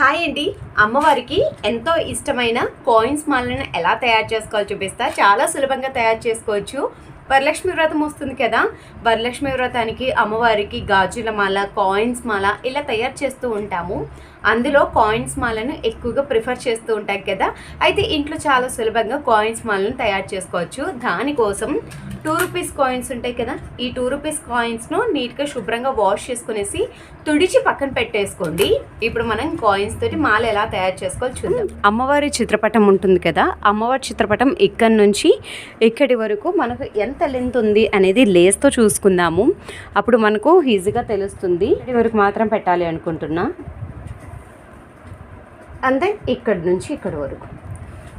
Hi అండి. అమ్మవారికి ఎంతో ఇష్టమైన కాయిన్స్ మాలను ఎలా తయారు చేసుకోవాలో చూపిస్తా. చాలా సులభంగా తయారు చేసుకోవచ్చు. వరలక్ష్మి వ్రతం వస్తుంది కదా. వరలక్ష్మి వ్రతానికి అమ్మవారికి గాజుల మాల కాయిన్స్ మాల ఇలా తయారు చేస్తూ ఉంటాము. అందులో కాయిన్స్ మాలను ఎక్కువగా ప్రిఫర్ చేస్తూ ఉంటాం కదా. అయితే ఇంట్లో చాలా సులభంగా కాయిన్స్ మాలను తయారు చేసుకోవచ్చు. దానికోసం టూ రూపీస్ కాయిన్స్ ఉంటాయి కదా. ఈ టూ రూపీస్ కాయిన్స్ను నీట్గా శుభ్రంగా వాష్ చేసుకునేసి తుడిచి పక్కన పెట్టేసుకోండి. ఇప్పుడు మనం కాయిన్స్ తోటి మాల ఎలా తయారు చేసుకోవాలి చూద్దాం. అమ్మవారి చిత్రపటం ఉంటుంది కదా. అమ్మవారి చిత్రపటం ఇక్కడి నుంచి ఇక్కడి వరకు మనకు ఎంత లెంత్ ఉంది అనేది లేస్తో చూసుకుందాము. అప్పుడు మనకు ఈజీగా తెలుస్తుంది. ఇది వరకు మాత్రం పెట్టాలి అనుకుంటున్నా. అంతే ఇక్కడి నుంచి ఇక్కడి వరకు.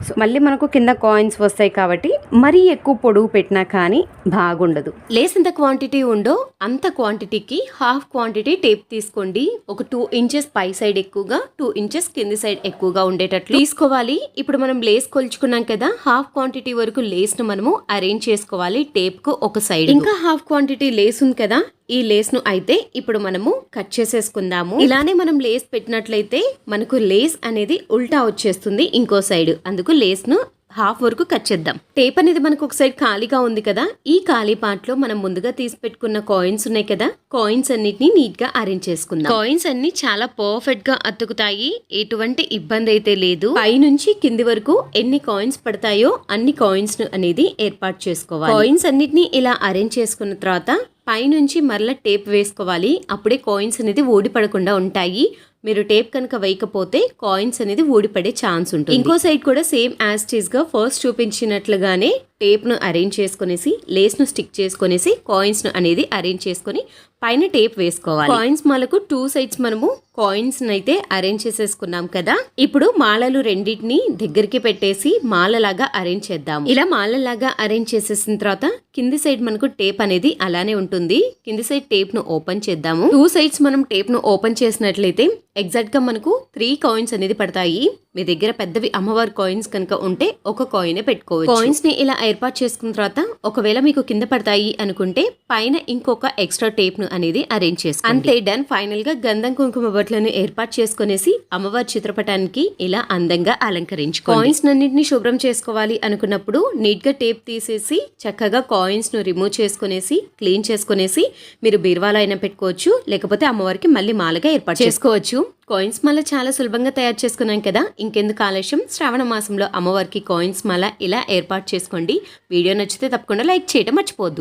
సో మళ్ళీ మనకు కింద కాయిన్స్ వస్తాయి కాబట్టి మరీ ఎక్కువ పొడుగు పెట్టినా కానీ బాగుండదు. లేస్ ఎంత క్వాంటిటీ ఉందో అంత క్వాంటిటీకి హాఫ్ క్వాంటిటీ టేప్ తీసుకోండి. ఒక టూ ఇంచెస్ పై సైడ్ ఎక్కువగా టూ ఇంచెస్ కింది సైడ్ ఎక్కువగా ఉండేటట్లు తీసుకోవాలి. ఇప్పుడు మనం లేస్ కొలుచుకున్నాం కదా హాఫ్ క్వాంటిటీ వరకు లేస్ను మనము అరేంజ్ చేసుకోవాలి టేప్కు ఒక సైడ్ ఇంకా హాఫ్ క్వాంటిటీ లేస్ ఉంది కదా ఈ లేస్ను అయితే ఇప్పుడు మనము కట్ చేసేసుకుందాము. ఇలానే మనం లేస్ పెట్టినట్లయితే మనకు లేస్ అనేది ఉల్టా వచ్చేస్తుంది ఇంకో సైడ్ అందుకు లేస్ను హాఫ్ వరకు కట్ చేద్దాం. టేప్ అనేది మనకు ఒక సైడ్ ఖాళీగా ఉంది కదా ఈ ఖాళీ పార్ట్లో మనం ముందుగా తీసి పెట్టుకున్న కాయిన్స్ ఉన్నాయి కదా కాయిన్స్ అన్నిటిని నీట్గా అరేంజ్ చేసుకుందాం. కాయిన్స్ అన్ని చాలా పర్ఫెక్ట్గా అతుకుతాయి ఎటువంటి ఇబ్బంది అయితే లేదు. పై నుంచి కింది వరకు ఎన్ని కాయిన్స్ పడతాయో అన్ని కాయిన్స్ను అనేది ఏర్పాటు చేసుకోవాలి. కాయిన్స్ అన్నిటిని ఇలా అరేంజ్ చేసుకున్న తర్వాత పైనుంచి మరల టేప్ వేసుకోవాలి. అప్పుడే కాయిన్స్ అనేది ఊడిపడకుండా ఉంటాయి. మీరు టేప్ కనుక వేయకపోతే కాయిన్స్ అనేది ఊడిపడే ఛాన్స్ ఉంటుంది. ఇంకో సైడ్ కూడా సేమ్ యాజ్ టీస్గా ఫస్ట్ చూపించినట్లుగానే టేప్ను అరేంజ్ చేసుకునేసి లేస్ను స్టిక్ చేసుకునేసి కాయిన్స్ను అనేది అరేంజ్ చేసుకొని పైన టేప్ వేసుకోవాలి. కాయిన్స్ మాలకు టూ సైడ్స్ మనము కాయిన్స్ అయితే అరేంజ్ చేసేసుకున్నాం కదా. ఇప్పుడు మాలలు రెండింటిని దగ్గరికి పెట్టేసి మాలలాగా అరేంజ్ చేద్దాం ఇలా మాలలాగా అరేంజ్ చేసేసిన తర్వాత కింది సైడ్ మనకు టేప్ అనేది అలానే ఉంటుంది. కింది సైడ్ టేప్ను ఓపెన్ చేద్దాము. టూ సైడ్స్ మనం టేప్ను ఓపెన్ చేసినట్లయితే ఎగ్జాక్ట్గా మనకు త్రీ కాయిన్స్ అనేది పడతాయి. మీ దగ్గర పెద్దవి అమ్మవారి కాయిన్స్ కనుక ఉంటే ఒక కాయిన్ పెట్టుకోవచ్చు. కాయిన్స్ని ఇలా ఏర్పాటు చేసుకున్న తర్వాత ఒకవేళ మీకు కింద పడతాయి అనుకుంటే పైన ఇంకొక ఎక్స్ట్రా టేప్ను అనేది అరేంజ్ చేసుకోండి. అంతే డన్ ఫైనల్గా గంధం కుంకుమ బొట్లను ఏర్పాటు చేసుకునేసి అమ్మవారి చిత్రపటానికి ఇలా అందంగా అలంకరించుకో కాయిన్స్ అన్నింటినీ శుభ్రం చేసుకోవాలి అనుకున్నప్పుడు నీట్గా టేప్ తీసేసి చక్కగా కాయిన్స్ను రిమూవ్ చేసుకునేసి క్లీన్ చేసుకునేసి మీరు బీరువాలో అయినా పెట్టుకోవచ్చు లేకపోతే అమ్మవారికి మళ్ళీ మాలగా ఏర్పాటు చేసుకోవచ్చు. కాయిన్స్ మాల చాలా సులభంగా తయారు చేసుకున్నాం కదా. ఇంకెందుకు ఆలస్యం? శ్రావణ మాసంలో అమ్మవారికి కాయిన్స్ మాల ఇలా ఏర్పాటు చేసుకోండి. వీడియో నచ్చితే తప్పకుండా లైక్ చేయడం మర్చిపోద్దు